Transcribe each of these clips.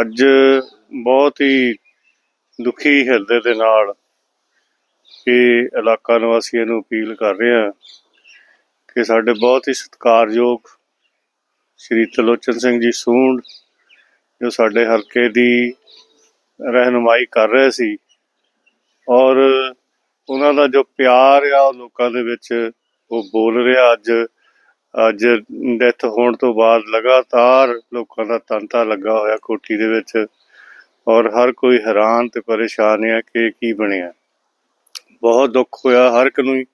ਅੱਜ ਬਹੁਤ ਹੀ ਦੁਖੀ ਹਿਰਦੇ ਦੇ ਨਾਲ ਇਹ ਇਲਾਕਾ ਨਿਵਾਸੀਆਂ ਨੂੰ ਅਪੀਲ ਕਰ ਰਿਹਾ ਕਿ ਸਾਡੇ ਬਹੁਤ ਹੀ ਸਤਿਕਾਰਯੋਗ ਸ਼੍ਰੀ ਤਲੋਚਨ ਸਿੰਘ ਜੀ ਸੂੰਡ, ਜੋ ਸਾਡੇ ਹਲਕੇ ਦੀ ਰਹਿਨੁਮਾਈ ਕਰ ਰਹੇ ਸੀ ਔਰ ਉਹਨਾਂ ਦਾ ਜੋ ਪਿਆਰ ਆ ਉਹ ਲੋਕਾਂ ਦੇ ਵਿੱਚ ਉਹ ਬੋਲ ਰਿਹਾ ਅੱਜ ਅੱਜ ਡੈਥ ਹੋਣ ਤੋਂ ਬਾਅਦ ਲਗਾਤਾਰ ਲੋਕਾਂ ਦਾ ਤੰਤਾ ਲੱਗਾ ਹੋਇਆ ਕੋਠੀ ਦੇ ਵਿੱਚ ਔਰ ਹਰ ਕੋਈ ਹੈਰਾਨ ਤੇ ਪਰੇਸ਼ਾਨ ਹੈ ਕਿ ਕੀ ਬਣਿਆ। ਬਹੁਤ ਦੁੱਖ ਹੋਇਆ ਹਰ ਇੱਕ ਨੂੰ ਹੀ,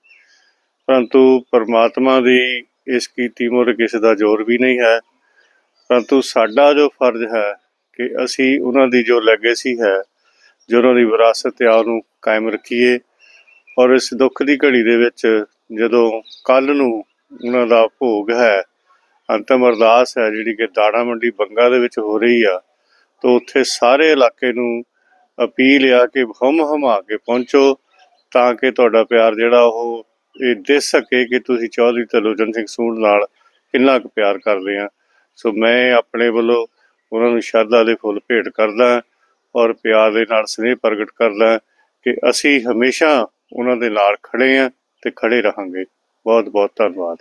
ਪਰੰਤੂ ਪਰਮਾਤਮਾ ਦੀ ਇਸ ਕੀਤੀ ਮੁਰ ਕਿਸੇ ਦਾ ਜ਼ੋਰ ਵੀ ਨਹੀਂ ਹੈ। ਪਰੰਤੂ ਸਾਡਾ ਜੋ ਫਰਜ਼ ਹੈ ਕਿ ਅਸੀਂ ਉਹਨਾਂ ਦੀ ਜੋ ਲੈਗੇਸੀ ਹੈ, ਜੋ ਉਹਨਾਂ ਦੀ ਵਿਰਾਸਤ ਆ ਉਹਨੂੰ ਕਾਇਮ ਰੱਖੀਏ ਔਰ ਇਸ ਦੁੱਖ ਦੀ ਘੜੀ ਦੇ ਵਿੱਚ ਜਦੋਂ ਕੱਲ ਨੂੰ ਉਹਨਾਂ ਦਾ ਭੋਗ ਹੈ। ਅੰਤਮ ਅਰਦਾਸ ਹੈ ਜਿਹੜੀ ਕਿ ਦਾਣਾ ਮੰਡੀ ਬੰਗਾ ਦੇ ਵਿੱਚ ਹੋ ਰਹੀ ਆ। ਤਾਂ ਉੱਥੇ ਸਾਰੇ ਇਲਾਕੇ ਨੂੰ ਅਪੀਲ ਆ ਕਿ ਹਮ ਹਮਾ ਕੇ ਪਹੁੰਚੋ ਤਾਂ ਕਿ ਤੁਹਾਡਾ ਪਿਆਰ ਜਿਹੜਾ ਉਹ ਇਹ ਦਿਸ ਸਕੇ ਕਿ ਤੁਸੀਂ ਚੌਧਰੀ ਤਲੋਚਨ ਸਿੰਘ ਸੂੰਡ ਨਾਲ ਕਿੰਨਾ ਕੁ ਪਿਆਰ ਕਰਦੇ ਆ। ਸੋ ਮੈਂ ਆਪਣੇ ਵੱਲੋਂ ਉਹਨਾਂ ਨੂੰ ਸ਼ਰਧਾ ਦੇ ਫੁੱਲ ਭੇਟ ਕਰਦਾ ਔਰ ਪਿਆਰ ਦੇ ਨਾਲ ਸਨੇਹ ਪ੍ਰਗਟ ਕਰਦਾ ਕਿ ਅਸੀਂ ਹਮੇਸ਼ਾ ਉਹਨਾਂ ਦੇ ਨਾਲ ਖੜੇ ਆ ਤੇ ਖੜੇ ਰਹਾਂਗੇ। ਬਹੁਤ ਬਹੁਤ ਧੰਨਵਾਦ।